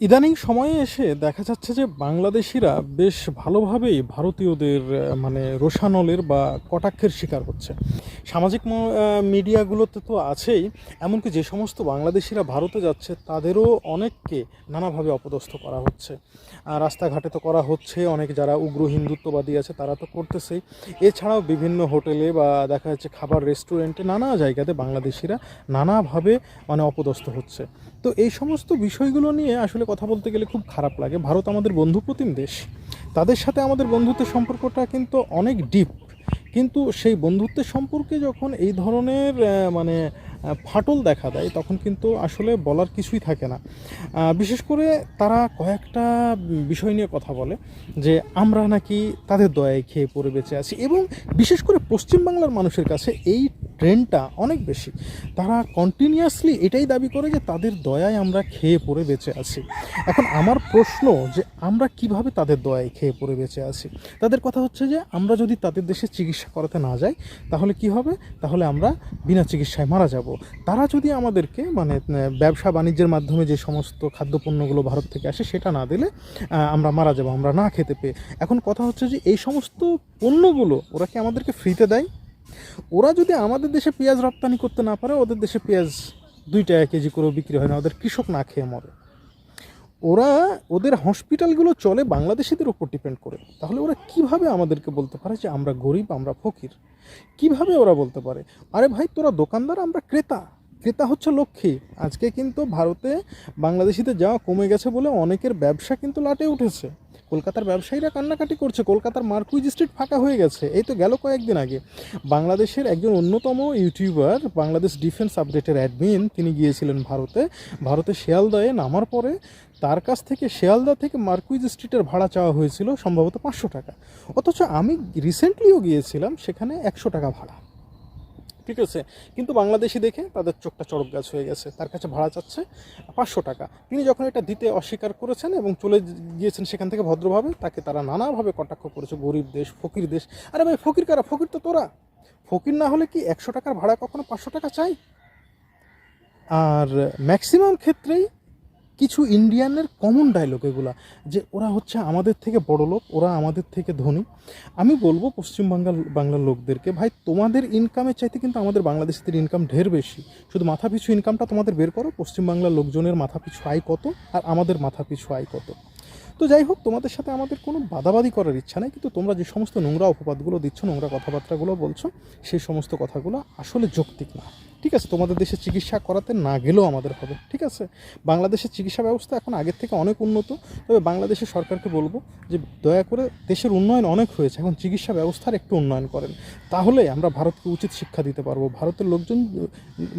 ইদানিং সময়ে এসে দেখা যাচ্ছে যে বাংলাদেশিরা বেশ ভালোভাবেই ভারতীয়দের মানে রোষানলের বা কটাক্ষের শিকার হচ্ছে। সামাজিক মিডিয়াগুলোতে তো আছেই, এমনকি যে সমস্ত বাংলাদেশিরা ভারতে যাচ্ছে, তাদেরও অনেককে নানাভাবে অপদস্থ করা হচ্ছে। রাস্তাঘাটে তো করা হচ্ছে, অনেক যারা উগ্র হিন্দুত্ববাদী আছে, তারা তো করতেছেই। এছাড়াও বিভিন্ন হোটেলে বা দেখা যাচ্ছে খাবার রেস্টুরেন্টে নানা জায়গাতে বাংলাদেশিরা নানাভাবে মানে অপদস্থ হচ্ছে। তো এই সমস্ত বিষয়গুলো নিয়ে আসলে কথা বলতে গেলে খুব খারাপ লাগে। ভারত আমাদের বন্ধুপ্রতিম দেশ। তাদের সাথে আমাদের বন্ধুত্বের সম্পর্কটা কিন্তু অনেক ডিপ কিন্তু সেই বন্ধুত্বের সম্পর্কে যখন এই ধরনের মানে ফাটল দেখা দেয়, তখন কিন্তু আসলে বলার কিছুই থাকে না। বিশেষ করে তারা কয়েকটা বিষয় নিয়ে কথা বলে, যে আমরা নাকি তাদের দয়ায় খেয়ে পড়ে বেঁচে আছি। এবং বিশেষ করে পশ্চিমবাংলার মানুষের কাছে এই ট্রেন্ডটা অনেক বেশি। তারা কন্টিনিউয়াসলি এটাই দাবি করে যে তাদের দয়ায় আমরা খেয়ে পড়ে বেঁচে আছি। এখন আমার প্রশ্ন যে আমরা কীভাবে তাদের দয়ায় খেয়ে পড়ে বেঁচে আছি? তাদের কথা হচ্ছে যে আমরা যদি তাদের দেশে চিকিৎসা করাতে না যাই, তাহলে কি হবে? তাহলে আমরা বিনা চিকিৎসায় মারা যাব। তারা যদি আমাদেরকে মানে ব্যবসা বাণিজ্যের মাধ্যমে যে সমস্ত খাদ্যপণ্যগুলো ভারত থেকে আসে, সেটা না দিলে আমরা মারা যাব, আমরা না খেতে পেয়ে। এখন কথা হচ্ছে যে এই সমস্ত পণ্যগুলো ওরা কি আমাদেরকে ফ্রিতে দেয়? ওরা যদি আমাদের দেশে পেঁয়াজ রপ্তানি করতে না পারে, ওদের দেশে পেঁয়াজ দুই টাকা কেজি করেও বিক্রি হয় না, ওদের কৃষক না খেয়ে মরে। ওরা, ওদের হসপিটালগুলো চলে বাংলাদেশিদের উপর ডিপেন্ড করে। তাহলে ওরা কীভাবে আমাদেরকে বলতে পারে যে আমরা গরিব, আমরা ফকির? কীভাবে ওরা বলতে পারে? আরে ভাই, তোরা দোকানদার, আমরা ক্রেতা। ক্রেতা হচ্ছে লক্ষ্মী। আজকে কিন্তু ভারতে বাংলাদেশিদের যাওয়া কমে গেছে বলে অনেকের ব্যবসা কিন্তু লাটে উঠেছে। কলকাতার ব্যবসায়ীরা কান্নাকাটি করছে। কলকাতার মার্কুইজ স্ট্রিট ফাঁকা হয়ে গেছে। এই তো গেল কয়েকদিন আগে। বাংলাদেশের একজন অন্যতম ইউটিউবার, বাংলাদেশ ডিফেন্স আপডেটের অ্যাডমিন, তিনি গিয়েছিলেন ভারতে। ভারতে শিয়ালদায়ে নামার পরে তার কাছ থেকে শিয়ালদা থেকে মার্কুইজ স্ট্রিটের ভাড়া চাওয়া হয়েছিল সম্ভবত পাঁচশো টাকা। অথচ আমি রিসেন্টলিও গিয়েছিলাম, সেখানে একশো টাকা ভাড়া। ঠিক আছে? কিন্তু বাংলাদেশি দেখে তাদের চোখটা চড়ক গাছ হয়ে গেছে, তার কাছে ভাড়া চাচ্ছে পাঁচশো টাকা। তিনি যখন এটা দিতে অস্বীকার করেছেন এবং চলে গিয়েছেন সেখান থেকে ভদ্রভাবে, তাকে তারা নানাভাবে কটাক্ষ করেছে, গরিব দেশ, ফকির দেশ। আরে ভাই, ফকির কারা? ফকির তো তোরা। ফকির না হলে কি একশো টাকার ভাড়া কখনো পাঁচশো টাকা চাই? আর ম্যাক্সিমাম ক্ষেত্রেই কিছু ইন্ডিয়ানের কমন ডায়লগ এগুলা, যে ওরা হচ্ছে আমাদের থেকে বড় লোক, ওরা আমাদের থেকে ধনী। আমি বলব পশ্চিমবাংলার বাংলার লোকদেরকে, ভাই, তোমাদের ইনকামের চাইতে কিন্তু আমাদের বাংলাদেশিদের ইনকাম ঢের বেশি। শুধু মাথা পিছু ইনকামটা তোমাদের বের করো পশ্চিমবাংলার লোকজনের মাথা পিছু আয় কত, আর আমাদের মাথা পিছু আয় কত? তো যাই হোক, তোমাদের সাথে আমাদের কোনো বাদাবাদি করার ইচ্ছা নেই, কিন্তু তোমরা যে সমস্ত নোংরা অপবাদগুলো দিচ্ছ, নোংরা কথাবার্তাগুলো বলছো, সেই সমস্ত কথাগুলো আসলে যৌক্তিক না। ঠিক আছে, তোমাদের দেশে চিকিৎসা করাতে না গেলেও আমাদের হবে, ঠিক আছে? বাংলাদেশের চিকিৎসা ব্যবস্থা এখন আগের থেকে অনেক উন্নত, তবে বাংলাদেশের সরকারকে বলব যে দয়া করে দেশের উন্নয়ন অনেক হয়েছে, এখন চিকিৎসা ব্যবস্থার একটু উন্নয়ন করেন। তাহলে আমরা ভারতকে উচিত শিক্ষা দিতে পারব। ভারতের লোকজন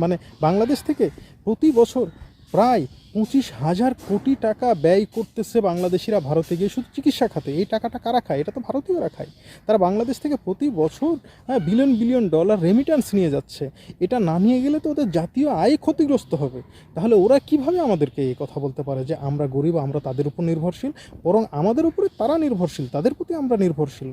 মানে বাংলাদেশ থেকে প্রতি বছর প্রায় পঁচিশ হাজার কোটি টাকা ব্যয় করতেছে বাংলাদেশিরা ভারতে গিয়ে শুধু চিকিৎসা খাতে। এই টাকাটা কারা খায়? এটা তো ভারতীয়রা খায়। তারা বাংলাদেশ থেকে প্রতি বছর বিলিয়ন বিলিয়ন ডলার রেমিটেন্স নিয়ে যাচ্ছে। এটা না নিয়ে গেলে তো ওদের জাতীয় আয় ক্ষতিগ্রস্ত হবে। তাহলে ওরা কীভাবে আমাদেরকে এই কথা বলতে পারে যে আমরা গরিব, আমরা তাদের উপর নির্ভরশীল, বরং আমাদের উপরে তারা নির্ভরশীল, তাদের প্রতি আমরা নির্ভরশীল।